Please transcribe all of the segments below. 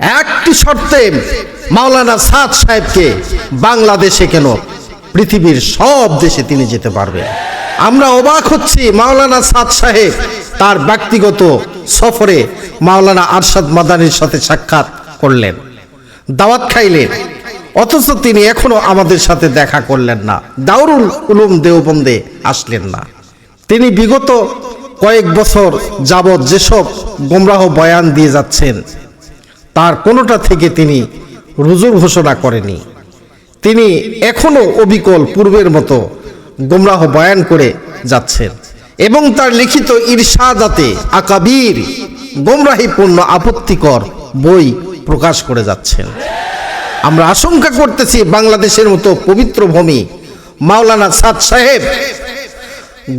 একটি শর্তে মাওলানা সাদ সাহেবকে বাংলাদেশে কেন পৃথিবীর সব দেশে তিনি যেতে পারবেন? আমরা অবাক হচ্ছি মাওলানা সাদ সাহেব তার ব্যক্তিগত সফরে মাওলানা আরশাদ মাদানির সাথে সাক্ষাৎ করলেন, দাওয়াত খাইলেন, অথচ তিনি এখনও আমাদের সাথে দেখা করলেন না, দাউরুল উলুম দেওবন্দে আসলেন না। তিনি বিগত কয়েক বছর যাবৎ যেসব গোমরাহ বয়ান দিয়ে যাচ্ছেন তার কোনোটা থেকে তিনি রুজুর ঘোষণা করেনি। তিনি এখনও অবিকল পূর্বের মতো গোমরাহ বয়ান করে যাচ্ছেন এবং তার লিখিত ইরশাদাতে আকাবির গোমরাহিপূর্ণ আপত্তিকর বই প্রকাশ করে যাচ্ছেন। আমরা আশঙ্কা করতেছি বাংলাদেশের মতো পবিত্র ভূমি মাওলানা সাদ সাহেব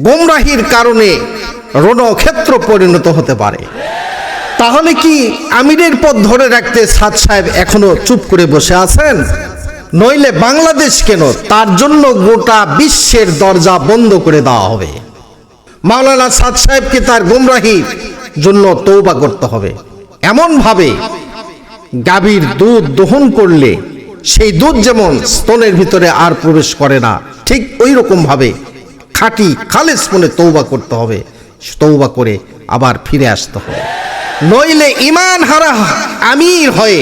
গোমরাহির কারণে রণক্ষেত্র পরিণত হতে পারে। তাহলে কি আমিরের পথ ধরে রাখতে সাদ সাহেব এখনও চুপ করে বসে আছেন? নইলে বাংলাদেশ কেন তার জন্য গোটা বিশ্বের দরজা বন্ধ করে দেওয়া হবে? মাওলানা সাদ সাহেবকে তার গুমরাহির জন্য তৌবা করতে হবে। এমনভাবে গাভীর দুধ দহন করলে সেই দুধ যেমন স্তনের ভিতরে আর প্রবেশ করে না, ঠিক ওই রকম ভাবে খাঁটি খালেস মনে তৌবা করতে হবে। তৌবা করে আবার ফিরে আসতে হবে। নইলে ইমান হারা আমির হয়ে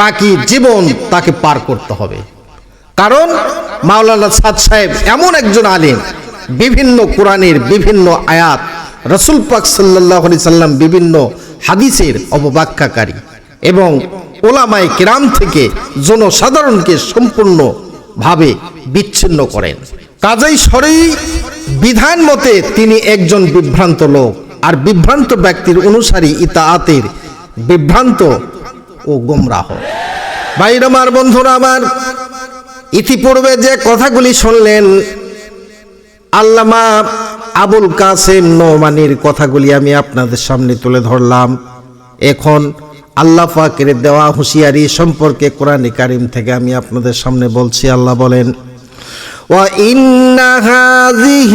বাকি জীবন তাকে পার করতে হবে। কারণ মাওলানা সাদ সাহেব এমন একজন আলেম, বিভিন্ন কোরআনের বিভিন্ন আয়াত, রসুল পাক সাল্লাহ সাল্লাম বিভিন্ন হাদিসের অবব্যাখ্যাকারী এবং ওলামায় কিরাম থেকে জনসাধারণকে সম্পূর্ণভাবে বিচ্ছিন্ন করেন। কাজেই সরেই বিধান মতে তিনি একজন বিভ্রান্ত লোক। আর বিভ্রান্ত ব্যক্তির অনুসারী ইতাআতের বিভ্রান্ত ও গোমরাহ। ভাইর আমার, বন্ধুরা আমার, ইতিপূর্বে যে কথাগুলি শুনলেন, আল্লামা আবুল কাসেম নোমানির কথাগুলি আমি আপনাদের সামনে তুলে ধরলাম। এখন আল্লাহ পাকের দেওয়া হুঁশিয়ারি সম্পর্কে কোরআন কারিম থেকে আমি আপনাদের সামনে বলছি, আল্লাহ বলেন وإن هذه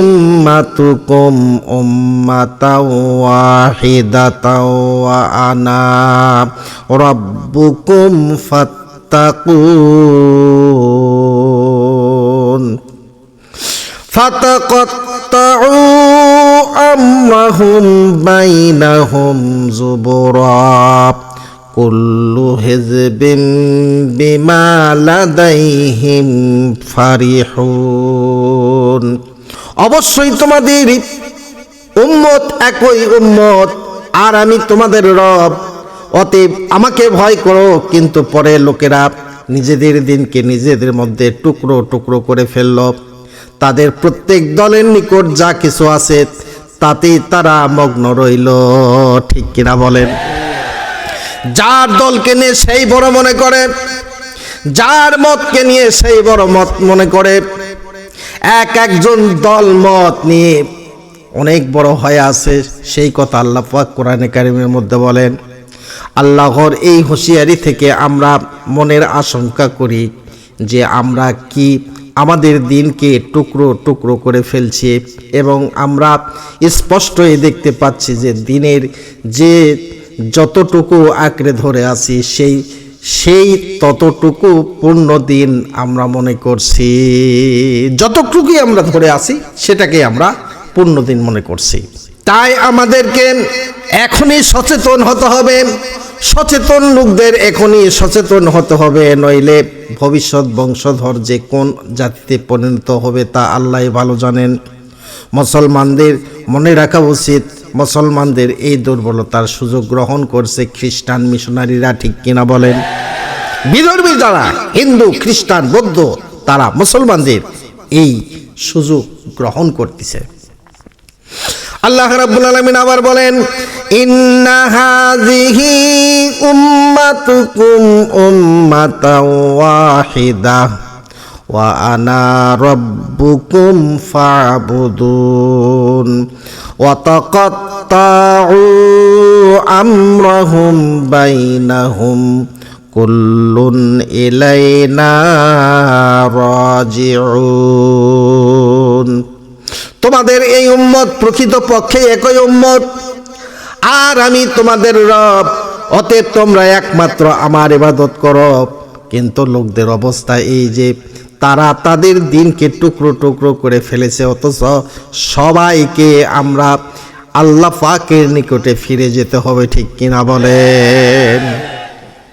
أمتكم أمة واحدة وأنا ربكم فاتقون فتقطعوا أمرهم بينهم زبرا কুল্লু হেজবিন বিমালাদাইহিম ফারিহুন। অবশ্যই তোমাদের উম্মত, একই উম্মত, আর আমি তোমাদের রব। অতএব আমাকে ভয় করো, কিন্তু পরে লোকেরা নিজেদের দিনকে নিজেদের মধ্যে টুকরো টুকরো করে ফেলল। তাদের প্রত্যেক দলের নিকট যা কিছু আছে, তাতেই তারা মগ্ন রইল। ঠিক কিনা বলেন? যার দলকে নিয়ে সেই বড় মনে করে, যার মতকে নিয়ে সেই বড় মত মনে করে, এক একজন দল মত নিয়ে অনেক বড় হয়ে আছে। সেই কথা আল্লাহ পাক কোরআনে কারিমের মধ্যে বলেন, আল্লাহর এই হুঁশিয়ারি থেকে আমরা মনের আশঙ্কা করি যে আমরা কি আমাদের দিনকে টুকরো টুকরো করে ফেলছি এবং আমরা স্পষ্টই দেখতে পাচ্ছি যে দিনের যে যতটুকু আঁকড়ে ধরে আছি, সেই সেই ততটুকু পূর্ণ দিন আমরা মনে করছি। যতটুকুই আমরা ধরে আছি সেটাকে আমরা পূর্ণ দিন মনে করছি। তাই আমাদেরকে এখনই সচেতন হতে হবে। সচেতন লোকদের এখনই সচেতন হতে হবে, নইলে ভবিষ্যৎ বংশধর যে কোন জাতিতে পরিণত হবে তা আল্লাহ ভালো জানেন। মুসলমানদের মনে রাখা উচিত মুসলমানদের এই দুর্বলতার সুযোগ গ্রহণ করছে খ্রিস্টান মিশনারিরা, ঠিক কিনা বলেন? বিধর্মী যারা, হিন্দু, খ্রিস্টান, বৌদ্ধ, তারা মুসলমানদের এই সুযোগ গ্রহণ করতেছে। আল্লাহ রাব্বুল আলামিন আবার বলেন, ইন্না হাযিহি উম্মাতুকুম উম্মাতাও ওয়াহিদা। রাব্বুকুম ফা'বুদুন ওয়া তাকাত্তাউ আমরাহুম বাইনাহুম কুল্লুন ইলাইনা রাজিউন। তোমাদের এই উম্মত প্রকৃত পক্ষে একই উম্মত। আর আমি তোমাদের রব, অতএব তোমরা একমাত্র আমার ইবাদত করো। কিন্তু লোকদের অবস্থা এই যে তারা তাদের দিনকে টুকরো টুকরো করে ফেলেছে, অথচ সবাইকে আমরা আল্লাহ পাকের নিকটে ফিরে যেতে হবে, ঠিক কিনা বলেন?